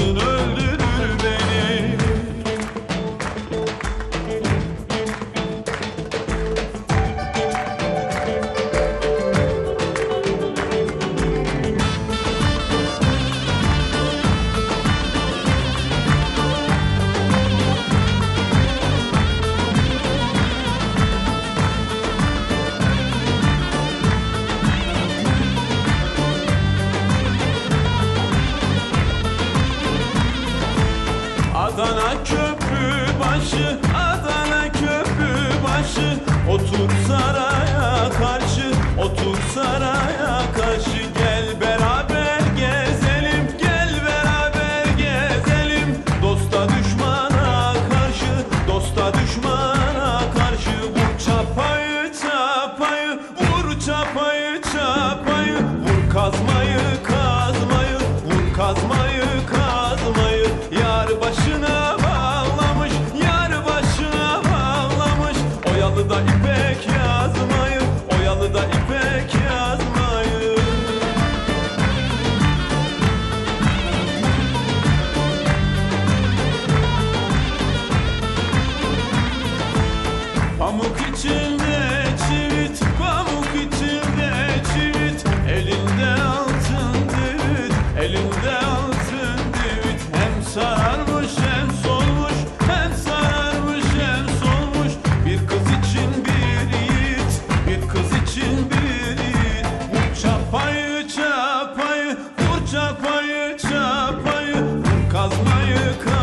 looking Oyalı da ipek yazmayı Oyalı da ipek yazmayı Pamuk içinde you come.